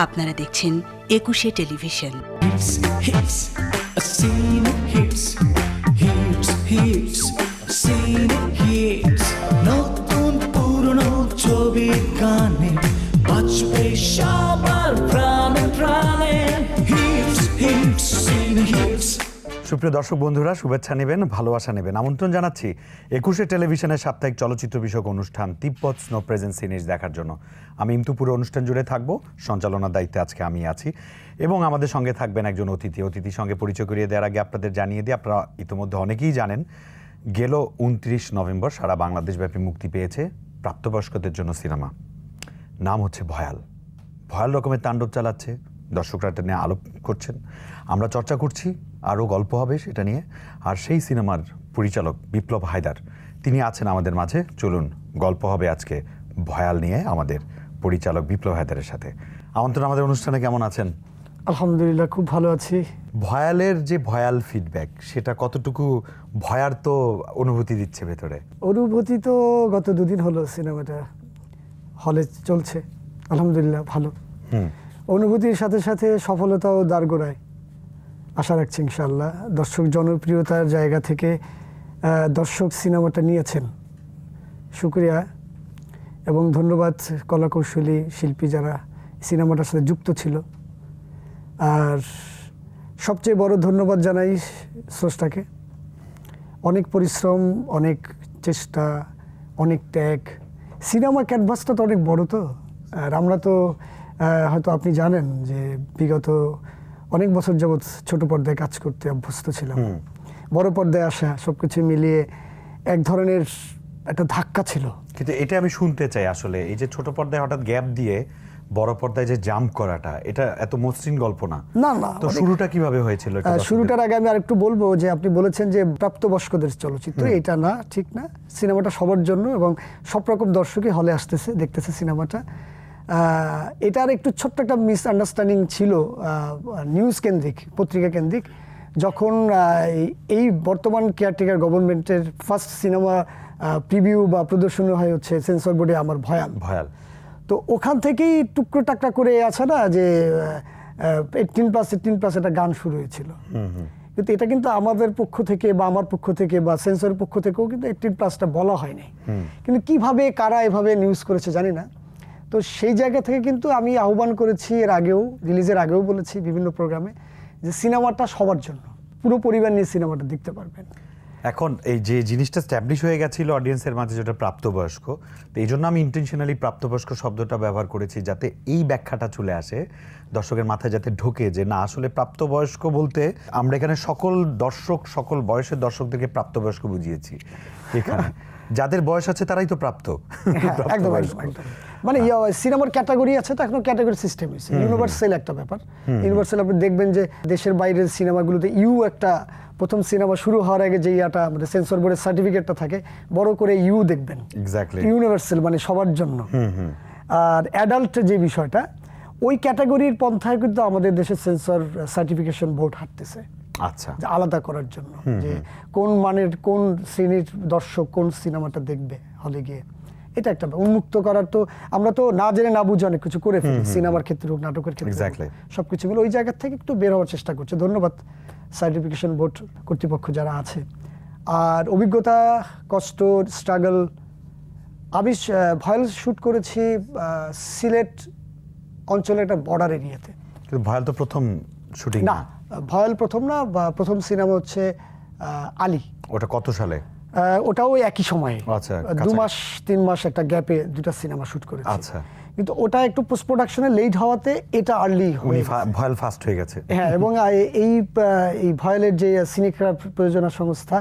আপনারা দেখছেন একুশে টেলিভিশন। পুরনো ছবির গানে সুপ্রিয় দর্শক বন্ধুরা, শুভেচ্ছা নেবেন, ভালোবাসা নেবেন। আমন্ত্রণ জানাচ্ছি একুশে টেলিভিশনের সাপ্তাহিক চলচ্চিত্র বিষয়ক অনুষ্ঠান তিব্বত স্নো প্রেজেন্ট সিরিজ দেখার জন্য। আমি ইমতু পুরো অনুষ্ঠান জুড়ে থাকব, সঞ্চালনার দায়িত্বে আজকে আমি আছি এবং আমাদের সঙ্গে থাকবেন একজন অতিথি। অতিথির সঙ্গে পরিচয় করিয়ে দেওয়ার আগে আপনাদের জানিয়ে দিই, আপনারা ইতিমধ্যে অনেকেই জানেন, গেল উনত্রিশ নভেম্বর সারা বাংলাদেশব্যাপী মুক্তি পেয়েছে প্রাপ্তবয়স্কদের জন্য সিনেমা। নাম হচ্ছে ভয়াল। ভয়াল রকমের তাণ্ডব চালাচ্ছে, দর্শকরা এটা নিয়ে আলোপ করছেন। আমরা চর্চা করছি আরও গল্প হবে সেটা নিয়ে। আর সেই সিনেমার পরিচালক বিপ্লব হায়দার তিনি আছেন আমাদের মাঝে। চলুন গল্প হবে আজকে ভয়াল নিয়ে আমাদের পরিচালক বিপ্লব হায়দারের সাথে। আমন্ত্রণ আমাদের অনুষ্ঠানে কেমন আছেন? আলহামদুলিল্লাহ খুব ভালো আছি। ভয়ালের যে ভয়াল ফিডব্যাক সেটা কতটুকু ভয়ার তো অনুভূতি দিচ্ছে ভেতরে? অনুভূতি তো গত দুদিন হলো সিনেমাটা। হলে চলছে। আলহামদুলিল্লাহ ভালো। হুম। অনুভূতির সাথে সাথে সফলতাও দাঁড়গোড়ায় আশা রাখছি ইনশাল্লাহ দর্শক জনপ্রিয়তার জায়গা থেকে দর্শক সিনেমাটা নিয়েছেন। শুক্রিয়া। এবং ধন্যবাদ কলাকৌশলী, শিল্পী যারা সিনেমাটার সাথে যুক্ত ছিল। আর সবচেয়ে বড় ধন্যবাদ জানাই স্রষ্টাকে। অনেক পরিশ্রম, অনেক চেষ্টা, অনেক ত্যাগ। সিনেমা ক্যানভাসটা তো অনেক বড় তো। আর আমরা তো হয়তো আপনি জানেন যে বিগত অনেক বছর যাবৎ ছোট পর্দায় কাজ করতে অভ্যস্ত ছিলাম। বড় পর্দায় আসা সব কিছু মিলিয়ে এক ধরনের একটা ধাক্কা ছিল। কিন্তু এটা আমি শুনতে চাই আসলে এই যে ছোট পর্দায় হঠাৎ গ্যাপ দিয়ে বড় পর্দায় যে জাম্প করাটা এটা এত মসৃণ গল্প না? না না তো শুরুটা কীভাবে হয়েছিল শুরুটার আগে আমি আরেকটু বলব যে আপনি বলেছেন যে প্রাপ্তবয়স্কদের চলচ্চিত্র এটা না ঠিক না। সিনেমাটা সবার জন্য এবং সব রকম দর্শকই হলে আসতেছে দেখতেছে সিনেমাটা। এটার একটু ছোট্ট একটা মিসআন্ডারস্ট্যান্ডিং ছিল নিউজ কেন্দ্রিক পত্রিকা কেন্দ্রিক যখন এই- এই বর্তমান কেয়ারটেকার গভর্নমেন্টের ফার্স্ট সিনেমা প্রিভিউ বা প্রদর্শনী হয় হচ্ছে সেন্সর বোর্ডে আমার ভয়াল। ভয়াল। তো ওখান থেকেই টুকরো টাকরা করে আছে না যে এইটিন প্লাস এইটিন প্লাস একটা গান শুরু হয়েছিল। কিন্তু এটা কিন্তু আমাদের পক্ষ থেকে বা আমার পক্ষ থেকে বা সেন্সরের পক্ষ থেকেও কিন্তু এইটিন প্লাসটা বলা হয়নি। কিন্তু কীভাবে কারা এভাবে নিউজ করেছে জানি না। তো সেই জায়গা থেকে কিন্তু আমি আহ্বান করেছি এর আগেও, রিলিজের আগেও বলেছি বিভিন্ন প্রোগ্রামে যে সিনেমাটা সবার জন্য। পুরো পরিবার নিয়ে সিনেমাটা দেখতে পারবেন। এখন এই যে জিনিসটা স্ট্যাবলিশ হয়ে গেছিল অডিয়েন্সের মাঝে যেটা প্রাপ্তবয়স্ক, তো এই জন্য আমি ইন্টেনশনালি প্রাপ্তবয়স্ক শব্দটা ব্যবহার করেছি যাতে এই ব্যাখ্যাটা চলে আসে, দর্শকের মাথায় যাতে ঢোকে যে না, আসলে প্রাপ্তবয়স্ক বলতে আমরা এখানে সকল দর্শক, সকল বয়সের দর্শকদেরকে প্রাপ্তবয়স্ক বুঝিয়েছি। এখানে যাদের বয়স আছে তারাই তো প্রাপ্ত। হ্যাঁ, একদম একদম। মানে সিনেমার ক্যাটাগরি আছে তো এখনও ক্যাটাগরি সিস্টেম হয়েছে। ইউনিভার্সাল একটা ব্যাপার। ইউনিভার্সাল আপনি দেখবেন যে দেশের বাইরের সিনেমাগুলোতে ইউ একটা প্রথম সিনেমা শুরু হওয়ার আগে যে ইয়াটা আমাদের সেন্সর বোর্ডের সার্টিফিকেটটা থাকে বড় করে ইউ দেখবেন. ইউনিভার্সাল মানে সবার জন্য। আর অ্যাডাল্ট যে বিষয়টা ওই ক্যাটাগরির পন্থায় কিন্তু আমাদের দেশের সেন্সর সার্টিফিকেশন বোর্ড হাঁটতেছে। আচ্ছা। আলাদা করার জন্য। যে কোন মানের কোন শ্রেণির দর্শক কোন সিনেমাটা দেখবে হলে গিয়ে। এটা একটা। উন্মুক্ত করার তো আমরা তো না জেনে না বুঝে অনেক কিছু করে ফেলি। সিনেমার ক্ষেত্রে হোক নাটকের ক্ষেত্রে Exactly. সব কিছু মিলে ওই জায়গা থেকে একটু বের হওয়ার চেষ্টা করছে। ধন্যবাদ সার্টিফিকেশন বোর্ড কর্তৃপক্ষ যারা আছে। আর অভিজ্ঞতা কষ্ট স্ট্রাগল আমি ভয়েল শ্যুট করেছি সিলেট অঞ্চলের একটা বর্ডার এরিয়াতে। কিন্তু ভয়াল তো প্রথম শুটিং না ভয়াল প্রথম না প্রথম সিনেমা হচ্ছে আলী। ওটা কত সালে? ওটাও একই সময়ে। আচ্ছা, দু মাস তিন মাস একটা গ্যাপে দুটা সিনেমা শুট করেছি। আচ্ছা। কিন্তু ওটা একটু পোস্ট প্রোডাকশনে লেট হওয়াতে এটা আর্লি হয়ে ভয়াল ফাস্ট হয়ে গেছে। হ্যাঁ এবং এই এই ভয়েলের যে সিনেক্রাফ প্রযোজনা সংস্থা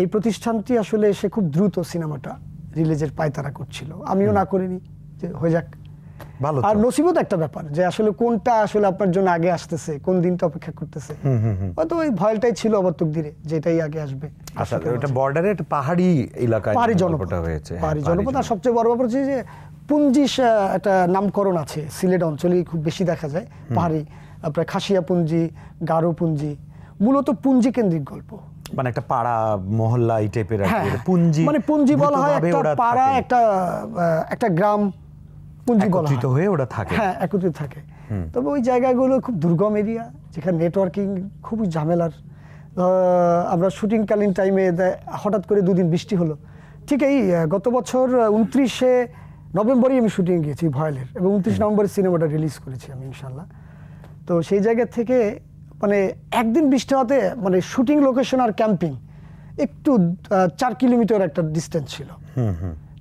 এই প্রতিষ্ঠানটি আসলে এসে খুব দ্রুত সিনেমাটা রিলিজের পায়তারা করছিল। আমিও না করিনি যে হয়ে যাক। ভালো আর। নসিবত একটা ব্যাপার যে আসলে কোনটা আসলে আপনার জন্য আগে আসতেছে কোন দিনটা অপেক্ষা করতেছে। হয়তো ওই ভয়টাই ছিল আবার তকদিরে যেটাই আগে আসবে। আচ্ছা ওটা বর্ডারে একটা পাহাড়ি এলাকায় পাহাড়ি জনপদ। হয়েছে। হ্যাঁ, পাহাড়ি জনপদ। আর সবচেয়ে বড় ব্যাপার হচ্ছে যে পুঞ্জি সা- একটা নামকরণ আছে সিলেট অঞ্চলেই খুব বেশি দেখা যায় পাহাড়ি। আপনার খাসিয়া পুঞ্জি গারো পুঞ্জি মূলত পুঞ্জি কেন্দ্রিক গল্প। মানে একটা পাড়া মহল্লা এই টাইপের। হ্যাঁ পুঞ্জি মানে পুঞ্জি বলা হয় একটা পাড়া একটা একটা গ্রাম পুঞ্জি বলা একত্রিত হয়ে ওরা থাকে। হ্যাঁ একত্রিত থাকে। তবে ওই জায়গাগুলো খুব দুর্গম এরিয়া যেখানে নেটওয়ার্কিং খুবই ঝামেলার। আমরা শুটিংকালীন টাইমে হঠাৎ করে দুদিন বৃষ্টি হলো। ঠিক এই গত বছর উনত্রিশে নভেম্বরই আমি শুটিং গিয়েছি ভয়েলের এবং উনত্রিশ নভেম্বরে সিনেমাটা রিলিজ করেছি আমি ইনশাল্লাহ তো সেই জায়গা থেকে মানে একদিন বৃষ্টি হতে মানে শুটিং লোকেশন আর ক্যাম্পিং একটু চার কিলোমিটার একটা ডিস্টেন্স ছিল।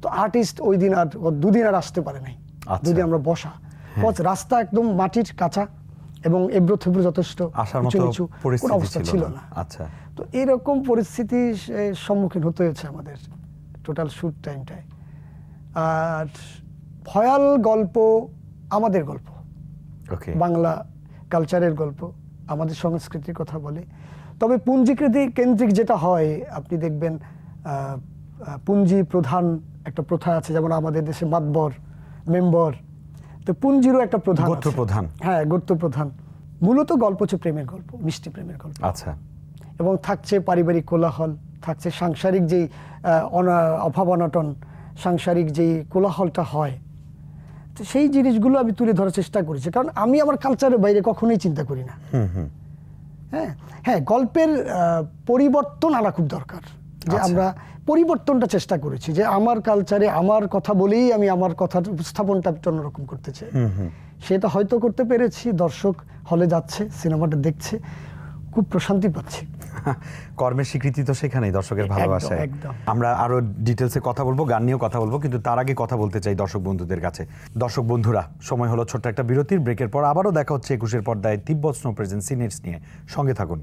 তো আর্টিস্ট ওই দিন আর দুদিন আর আসতে পারে নাই আচ্ছা। দুদিন আমরা বসা বস রাস্তা একদম মাটির কাঁচা এবং এবড়ো থেবড়ো যথেষ্ট আসার মতো পরিস্থিতি অবস্থা ছিল না। আচ্ছা। তো এরকম পরিস্থিতি সম্মুখীন হতে হয়েছে আমাদের টোটাল শুট টাইমটায়। আর ভয়াল গল্প আমাদের গল্প। ওকে। বাংলা কালচারের গল্প আমাদের সংস্কৃতির কথা বলে। তবে পুঞ্জিকৃতি কেন্দ্রিক যেটা হয় আপনি দেখবেন পুঞ্জি প্রধান একটা প্রথা আছে যেমন আমাদের দেশে মাতবর মেম্বর। তো পুঞ্জিরও একটা প্রধান গোত্র প্রধান। হ্যাঁ গোত্র প্রধান মূলত গল্প হচ্ছে প্রেমের গল্প মিষ্টি প্রেমের গল্প। আচ্ছা। এবং থাকছে পারিবারিক কোলাহল থাকছে সাংসারিক যেই অভাব অনটন সাংসারিক যেই কোলাহলটা হয়। তো সেই জিনিসগুলো আমি তুলে ধরার চেষ্টা করেছি। কারণ আমি আমার কালচারের বাইরে কখনোই চিন্তা করি না। হ্যাঁ হ্যাঁ গল্পের পরিবর্তন আনা খুব দরকার। যে আচ্ছা। আমরা পরিবর্তনটা চেষ্টা করেছি যে আমার কালচারে আমার কথা বলেই আমি আমার কথার উপস্থাপনটা একটু অন্যরকম করতে চাই। সেটা হয়তো করতে পেরেছি দর্শক হলে যাচ্ছে সিনেমাটা দেখছে খুব প্রশান্তি পাচ্ছি। কর্মের স্বীকৃতি তো সেখানেই দর্শকের ভালোবাসায়। একদম। আমরা আরও ডিটেলসে কথা বলব গান নিয়েও কথা বলব কিন্তু তার আগে কথা বলতে চাই দর্শক বন্ধুদের কাছে। দর্শক বন্ধুরা সময় হলো ছোট্ট একটা বিরতির ব্রেকের পর আবারও দেখা হচ্ছে একুশের পর্দায় তিব্বত স্নো প্রেজেন্ট সিনেটস নিয়ে। সঙ্গে থাকুন।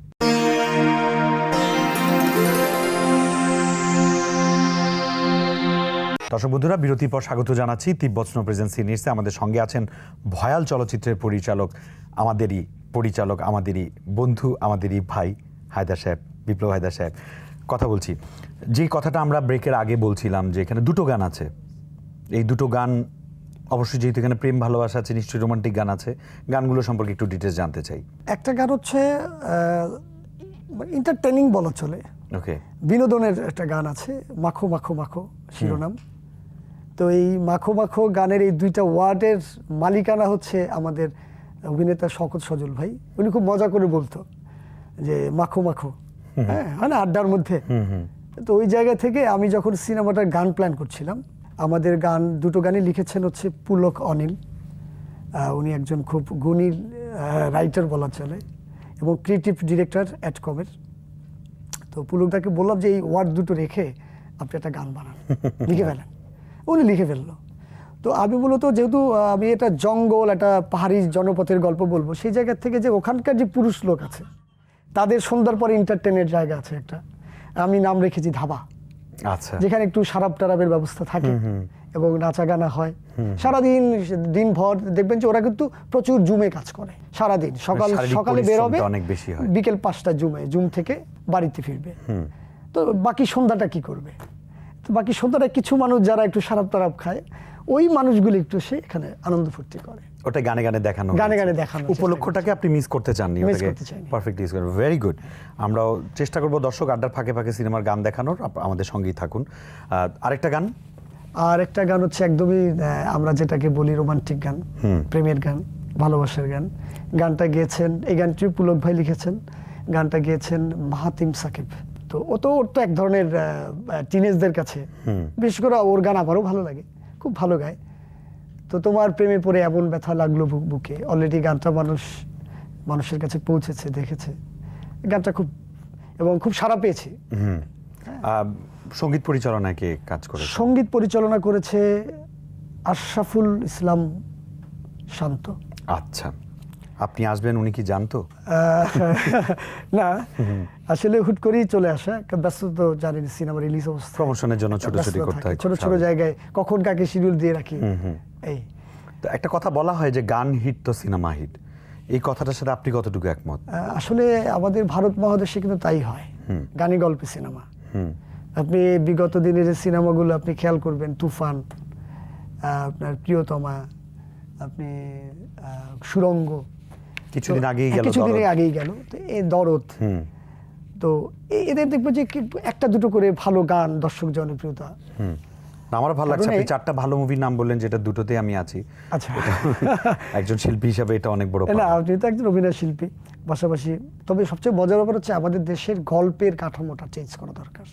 দর্শক বন্ধুরা বিরতির পর স্বাগত জানাচ্ছি। তিব্বত স্নো প্রেজেন্ট সিনিয়র্সে আমাদের সঙ্গে আছেন ভয়াল চলচ্চিত্রের পরিচালক আমাদেরই পরিচালক আমাদেরই বন্ধু আমাদেরই ভাই হায়দার সাহেব বিপ্লব হায়দার সাহেব। কথা বলছি। যে কথাটা আমরা ব্রেকের আগে বলছিলাম যে এখানে দুটো গান আছে। এই দুটো গান অবশ্যই যেহেতু এখানে প্রেম ভালোবাসা আছে নিশ্চয়ই রোমান্টিক গান আছে। গানগুলো সম্পর্কে একটু ডিটেলস জানতে চাই। একটা গান হচ্ছে এন্টারটেনিং বলা চলে। ওকে বিনোদনের একটা গান আছে মাখো মাখো মাখো শিরোনাম। তো এই মাখো মাখো গানের এই দুইটা ওয়ার্ডের মালিকানা হচ্ছে আমাদের অভিনেতা শকত সজল ভাই। উনি খুব মজা করে বলতো যে মাখো মাখো। হ্যাঁ হয় না? আড্ডার মধ্যে। তো ওই জায়গা থেকে আমি যখন সিনেমাটার গান প্ল্যান করছিলাম আমাদের গান দুটো গানই লিখেছেন হচ্ছে পুলক অনিল। উনি একজন খুব গুণী রাইটার বলা চলে এবং ক্রিয়েটিভ ডিরেক্টর অ্যাটকমের তো পুলকদাকে বললাম যে এই ওয়ার্ড দুটো রেখে আপনি একটা গান বানান। লিখে ফেলেন। উনি লিখে ফেলল। তো আমি মূলত যেহেতু আমি এটা জঙ্গল একটা পাহাড়ি জনপথের গল্প বলব সেই জায়গা থেকে যে ওখানকার যে পুরুষ লোক আছে তাদের সন্ধ্যার পরে এন্টারটেনের জায়গা আছে একটা। আমি নাম রেখেছি ধাবা। আচ্ছা। যেখানে একটু সারাপ টারাপের ব্যবস্থা থাকে এবং নাচা গানা হয় সারাদিন দিনভর দেখবেন যে ওরা কিন্তু প্রচুর জুমে কাজ করে। সারাদিন সকাল সকালে বেরোবে অনেক বেশি হয়। বিকেল পাঁচটা জুমে জুম থেকে বাড়িতে ফিরবে। তো বাকি সন্ধ্যাটা কি করবে? তো বাকি সন্ধ্যাটা কিছু মানুষ যারা একটু সারাপ তারাপ খায় ওই মানুষগুলো একটু সে এখানে আনন্দ ফুর্তি করে। ওটা গানে গানে দেখানো গানে গানে চেষ্টা উপলক্ষটাকে আপনি মিস করতে চাননি। পারফেক্ট ইউজ করেন। ভেরি গুড আমরাও চেষ্টা করব দর্শক আড্ডার ফাঁকে ফাঁকে সিনেমার গান দেখানোর। আমাদের সঙ্গেই থাকুন। আরেকটা গান? আর একটা গান হচ্ছে একদমই আমরা যেটাকে বলি রোমান্টিক গান প্রেমের গান ভালোবাসার গান। গানটা গেয়েছেন এই গানটি পুলক ভাই লিখেছেন। গানটা গেয়েছেন মাহাতিম সাকিব। তো ও তো ওর তো এক ধরনের টিনেজদের কাছে। বিশেষ করে ওর গান আমারও ভালো লাগে খুব ভালো গায়। তো তোমার প্রেমে পড়ে এমন ব্যথা লাগল বুক। অলরেডি গানটা মানুষ মানুষের কাছে পৌঁছেছে দেখেছে। গানটা খুব এবং খুব সারা পেয়েছি। হুম। সংগীত পরিচালনায় কে কাজ করে সংগীত পরিচালনা করেছে আশরাফুল ইসলাম শান্ত। আচ্ছা। আপনি আসবেন উনি কি জানতো? না আসলে হুট করেই চলে আসা ব্যস্ত তো জানেন সিনেমা রিলিজ অবস্থা। প্রমোশনের জন্য ছোটাছুটি ব্যস্ততা করতে হয় ছোট ছোট জায়গায় কখন কাকে শিডিউল দিয়ে রাখি। এই। তো একটা কথা বলা হয় যে গান হিট তো সিনেমা হিট এই কথাটার সাথে আপনি কতটুকু একমত? আসলে আমাদের ভারত মহাদেশে কিন্তু তাই হয়। গানে গল্পে সিনেমা আপনি বিগত দিনের যে সিনেমাগুলো আপনি খেয়াল করবেন তুফান আপনার প্রিয়তমা আপনি সুরঙ্গ কিছুদিন আগেই হ্যাঁ, গেল কিছুদিন আগেই গেল। তো এ দরদ। তো এদের দেখব যে একটা দুটো করে ভালো গান দর্শক জনপ্রিয়তা। আমার ভালো লাগছে। আপনি চারটা ভালো মুভির নাম বললেন যেটা দুটোতে আমি আছি। আচ্ছা। একজন শিল্পী হিসাবে এটা অনেক বড় না আপনি তো একজন অভিনয় শিল্পী। পাশাপাশি তবে সবচেয়ে মজার ব্যাপার হচ্ছে আমাদের দেশের গল্পের কাঠামোটা চেঞ্জ করা দরকার।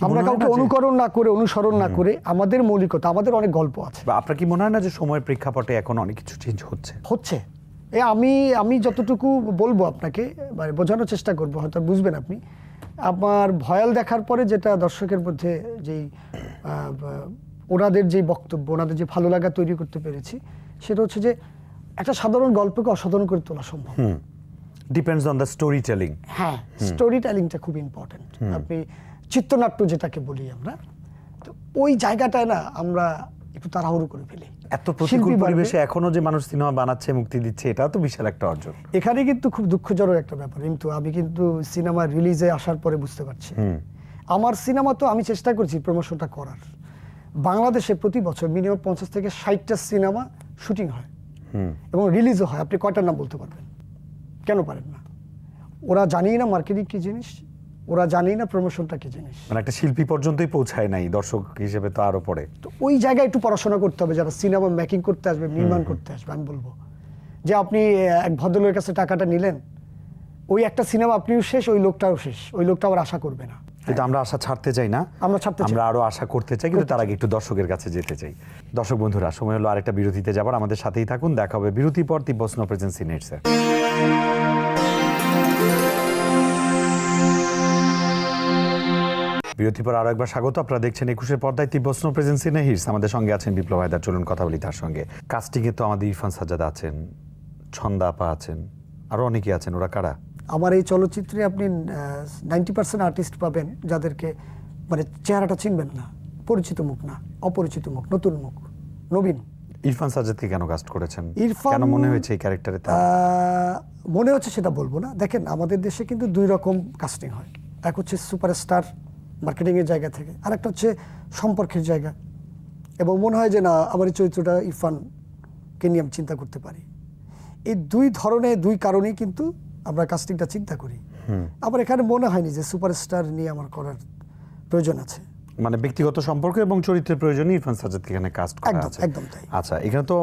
আমরা কাউকে অনুকরণ না করে অনুসরণ না করে আমাদের মৌলিকতা আমাদের অনেক গল্প আছে। আপনার কি মনে হয় না যে সময়ের প্রেক্ষাপটে এখন অনেক কিছু চেঞ্জ হচ্ছে? হচ্ছে। এ আমি আমি যতটুকু বলব আপনাকে মানে বোঝানোর চেষ্টা করব হয়তো বুঝবেন আপনি। আমার ভয়াল দেখার পরে যেটা দর্শকের মধ্যে যেই ওনাদের যে বক্তব্য ওনাদের যে ভালো লাগা তৈরি করতে পেরেছি সেটা হচ্ছে যে একটা সাধারণ গল্পকে অসাধারণ করে তোলা সম্ভব। Depends on the story telling হ্যাঁ স্টোরি টেলিংটা খুব ইম্পর্টেন্ট আপনি চিত্রনাট্য যেটাকে বলি আমরা তো ওই জায়গাটায় না আমরা একটু তাড়াহুড়ো করে ফেলি। এত প্রতিকূল। পরিবেশে এখনও যে মানুষ সিনেমা বানাচ্ছে মুক্তি দিচ্ছে এটাও তো বিশাল একটা অর্জন। এখানে কিন্তু খুব দুঃখজনক একটা ব্যাপার কিন্তু আমি কিন্তু সিনেমা রিলিজে আসার পরে বুঝতে পারছি। আমার সিনেমা তো আমি চেষ্টা করছি প্রমোশনটা করার। বাংলাদেশে প্রতি বছর মিনিমাম পঞ্চাশ থেকে ষাটটা সিনেমা শুটিং হয়। এবং রিলিজও হয়। আপনি কয়টার নাম বলতে পারবেন? কেন পারেন না? ওরা জানেই না মার্কেটিং কি জিনিস? ওরা জানেই না প্রমোশনটা কি জিনিস। মানে একটা শিল্পী পর্যন্তই পৌঁছায় নাই দর্শক হিসেবে তো আরও পরে তো ওই জায়গায় একটু পড়াশোনা করতে হবে যারা সিনেমা মেকিং করতে আসবে নির্মাণ করতে আসবে আমি বলব। যে আপনি এক ভদ্রলোকের কাছে টাকাটা নিলেন ওই একটা সিনেমা আপনিও শেষ ওই লোকটাও শেষ। ওই লোকটা আবার আশা করবে না। কিন্তু আমরা আশা ছাড়তে চাই না। আমরা ছাড়তে। আমরা আরও আশা করতে চাই কিন্তু তার আগে একটু দর্শকের কাছে যেতে চাই। দর্শক বন্ধুরা সময় হলো আরেকটা বিরতিতে যাবার। আমাদের সাথেই থাকুন দেখা হবে বিরতি পর তিব্বত স্নো প্রেজেন্সি নেটসে বিরতি পর আরও একবার স্বাগত। আপনারা দেখছেন একুশের পর্দায় তিব্বত স্নো প্রেজেন্সি নেহিরস আমাদের সঙ্গে আছেন বিপ্লব হায়দার। চলুন কথা বলি তার সঙ্গে। কাস্টিং এ তো আমাদের ইরফান সাজ্জাদ আছেন ছন্দা আপা আছেন আরও অনেকে আছেন। ওরা কারা? আমার এই চলচ্চিত্রে আপনি নাইনটি পার্সেন্ট আর্টিস্ট পাবেন যাদেরকে মানে চেহারাটা চিনবেন না। পরিচিত মুখ না অপরিচিত মুখ নতুন মুখ নবীন। ইরফান সাজ্জাদকে কেন কাস্ট করেছেন? ইরফান- কেন মনে হয়েছে এই ক্যারেক্টারে মনে হচ্ছে সেটা বলব না। দেখেন আমাদের দেশে কিন্তু দুই রকম কাস্টিং হয়। এক হচ্ছে সুপারস্টার মার্কেটিংয়ের জায়গা থেকে। আর একটা হচ্ছে সম্পর্কের জায়গা। এবং মনে হয় যে না আমার এই চরিত্রটা ইরফানকে নিয়ে আমি চিন্তা করতে পারি। এই দুই ধরনের দুই কারণেই কিন্তু আমরা কাস্টিংটা চিন্তা করি। আবার এখানে মনে হয়নি যে সুপারস্টার নিয়ে আমার করার প্রয়োজন আছে। মানে ব্যক্তিগত সম্পর্ক এবং চরিত্রের প্রয়োজনে ইরফান সাজ্জাদকে এখানে কাস্ট করা একদম, আছে। একদম তাই। আচ্ছা এখানে তো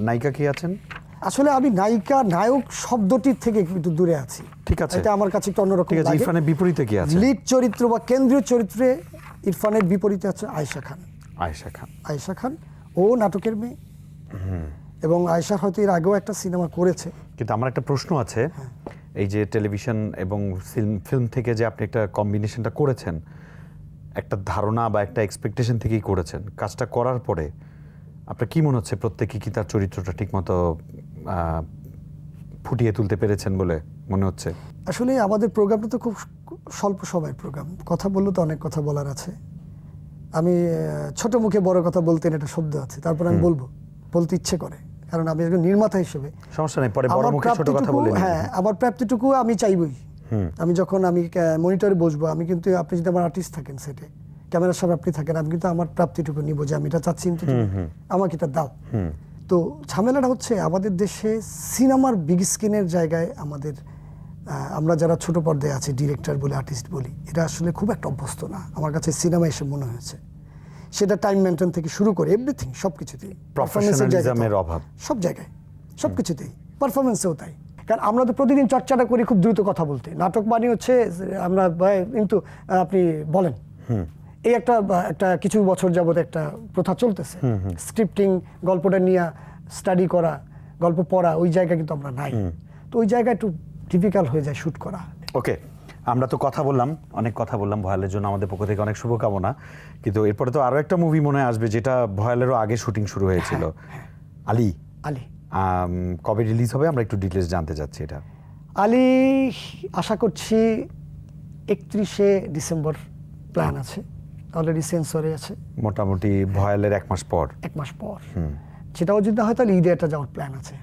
নায়িকা কি আছেন? আসলে আমি নায়িকা নায়ক শব্দটির থেকে একটু দূরে আছি। ঠিক আছে। এটা আমার কাছে একটু অন্যরকম ঠিক আছে লাগে। ইরফানের বিপরীতে কি আছে? লিড চরিত্র বা কেন্দ্রীয় চরিত্রে ইরফানের বিপরীতে আছে আয়েশা খান। আয়েশা খান। আয়েশা খান ও নাটকের মেয়ে। এবং আয়েশা হয়তো এর আগেও একটা সিনেমা করেছে। কিন্তু আমার একটা প্রশ্ন আছে। হ্যাঁ। এই যে টেলিভিশন এবং ফিল্ম ফিল্ম থেকে যে আপনি একটা কম্বিনেশনটা করেছেন একটা ধারণা বা একটা এক্সপেকটেশন থেকেই করেছেন কাজটা করার পরে আপনার কি মনে হচ্ছে প্রত্যেকে কি তার চরিত্রটা ঠিকমতো ফুটিয়ে তুলতে পেরেছেন বলে মনে হচ্ছে। আসলে আমাদের প্রোগ্রামটা তো খুব স্বল্প সময়ের প্রোগ্রাম। কথা বললে তো অনেক কথা বলার আছে। আমি ছোট মুখে বড় কথা বলতেন একটা শব্দ আছে। তারপর আমি বলব বলতে ইচ্ছে করে। কারণ আমি একজন নির্মাতা হিসেবে। সমস্যা নেই পরে বড় মুখে ছোট কথা বলে হ্যাঁ আমার প্রাপ্তিটুকু আমি চাইবই। আমি যখন আমি মনিটরে বসবো আমি কিন্তু আপনি যদি আমার আর্টিস্ট থাকেন সেটে ক্যামেরার সামনে আপনি থাকেন আমি কিন্তু আমার প্রাপ্তিটুকু নিব যে আমি এটা চাচ্ছি আমাকে এটা দাও। তো ঝামেলাটা হচ্ছে আমাদের দেশে সিনেমার বিগ স্ক্রিনের জায়গায় আমাদের আমরা যারা ছোট পর্দায় আছি ডিরেক্টর বলি আর্টিস্ট বলি এটা আসলে খুব একটা অভ্যস্ত না। আমার কাছে সিনেমা এসে মনে হয়েছে। সেটা টাইম মেনটেন থেকে শুরু করে এভরিথিং সব কিছুতেই অভাব। সব জায়গায় সব কিছুতেই পারফরমেন্সেও তাই। কারণ আমরা তো প্রতিদিন চর্চাটা করি খুব দ্রুত কথা বলতে। নাটক মানে হচ্ছে আমরা কিন্তু আপনি বলেন। এই একটা একটা কিছু বছর যাবত একটা প্রথা চলতেছে। স্ক্রিপ্টিং গল্পটা নিয়ে স্টাডি করা গল্প পড়া ওই জায়গা কিন্তু আমরা নাই। তো ওই জায়গা একটু ডিফিকাল্ট হয়ে যায় শ্যুট করা। ওকে আমরা তো কথা বললাম অনেক কথা বললাম ভয়ালের জন্য আমাদের পক্ষ থেকে অনেক শুভকামনা। কিন্তু এরপরে তো আরও একটা মুভি মনে আসবে যেটা ভয়ালেরও আগে শুটিং শুরু হয়েছিল। আলী। আলী। কবে রিলিজ হবে? আমরা একটু ডিটেলস জানতে চাচ্ছি এটা। আলী আশা করছি একত্রিশে ডিসেম্বর প্ল্যান আছে। অলরেডি সেন্সরে আছে। মোটামুটি ভয়ালের এক মাস পর। এক মাস পর। সেটাও যদি হয় তাহলে ঈদে একটা যাওয়ার প্ল্যান আছে।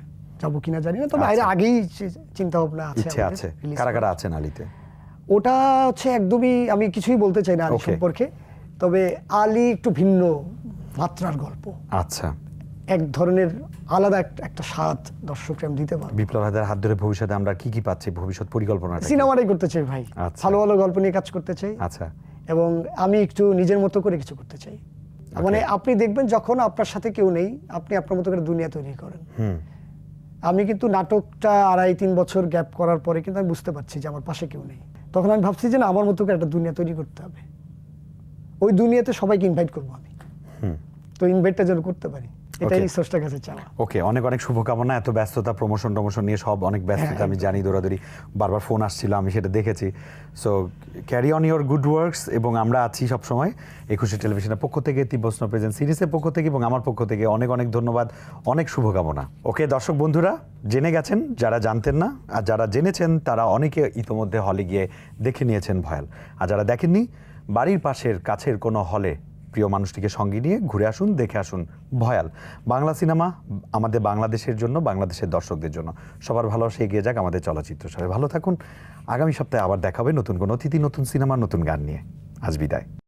যাব কিনা জানি না তবে আগে আগেই চিন্তা ভাবনা আছে ইচ্ছে আছে। কারা কারা। আছেন আলীতে? ওটা হচ্ছে একদমই আমি কিছুই বলতে চাই না আলী. সম্পর্কে। তবে আলী একটু ভিন্ন মাত্রার গল্প। আচ্ছা। এক ধরনের আলাদা একটা- স্বাদ দর্শককে আমি দিতে পারব। বিপ্লব হায়দার হাত ধরে ভবিষ্যতে আমরা কি কি পাচ্ছি ভবিষ্যৎ পরিকল্পনা? সিনেমাটাই করতে চাই ভাই। আচ্ছা। ভালো ভালো গল্প নিয়ে কাজ করতে চাই। আচ্ছা। এবং আমি একটু নিজের মতো করে কিছু করতে চাই। মানে আপনি দেখবেন যখন আপনার সাথে কেউ নেই আপনি আপনার মতো করে দুনিয়া তৈরি করেন। আমি কিন্তু নাটকটা আড়াই তিন বছর গ্যাপ করার পরে কিন্তু আমি বুঝতে পারছি যে আমার পাশে কেউ নেই। তখন আমি ভাবছি যে না আমার মতো করে একটা দুনিয়া তৈরি করতে হবে। ওই দুনিয়াতে সবাইকে ইনভাইট করব আমি। তো ইনভাইটটা যেন করতে পারি। এটাই. স্রষ্টার কাছে চাওয়া। ওকে অনেক অনেক শুভকামনা এত ব্যস্ততা প্রমোশন টমোশন নিয়ে সব অনেক ব্যস্ততা হ্যাঁ, আমি জানি দৌড়াদৌড়ি বারবার ফোন আসছিল আমি সেটা দেখেছি। So carry on your good works এবং আমরা আছি সব সময় একুশে টেলিভিশনের পক্ষ থেকে তিব্বস্ন প্রেজেন্ট সিরিজের পক্ষ থেকে এবং আমার পক্ষ থেকে অনেক অনেক ধন্যবাদ অনেক শুভকামনা। ওকে দর্শক বন্ধুরা জেনে গেছেন যারা জানতেন না আর যারা জেনেছেন তারা অনেকে ইতোমধ্যে হলে গিয়ে দেখে নিয়েছেন ভয়াল। আর যারা দেখেননি বাড়ির পাশের কাছের কোনো হলে প্রিয় মানুষটিকে সঙ্গে নিয়ে ঘুরে আসুন, দেখে আসুন। ভয়াল। বাংলা সিনেমা আমাদের বাংলাদেশের জন্য, বাংলাদেশের দর্শকদের জন্য। সবার ভালোবাসা এগিয়ে যাক আমাদের চলচ্চিত্র সবাই ভালো থাকুন। আগামী সপ্তাহে আবার দেখাবে নতুন কোনো অতিথি, নতুন সিনেমা, নতুন গান নিয়ে। আজ বিদায়।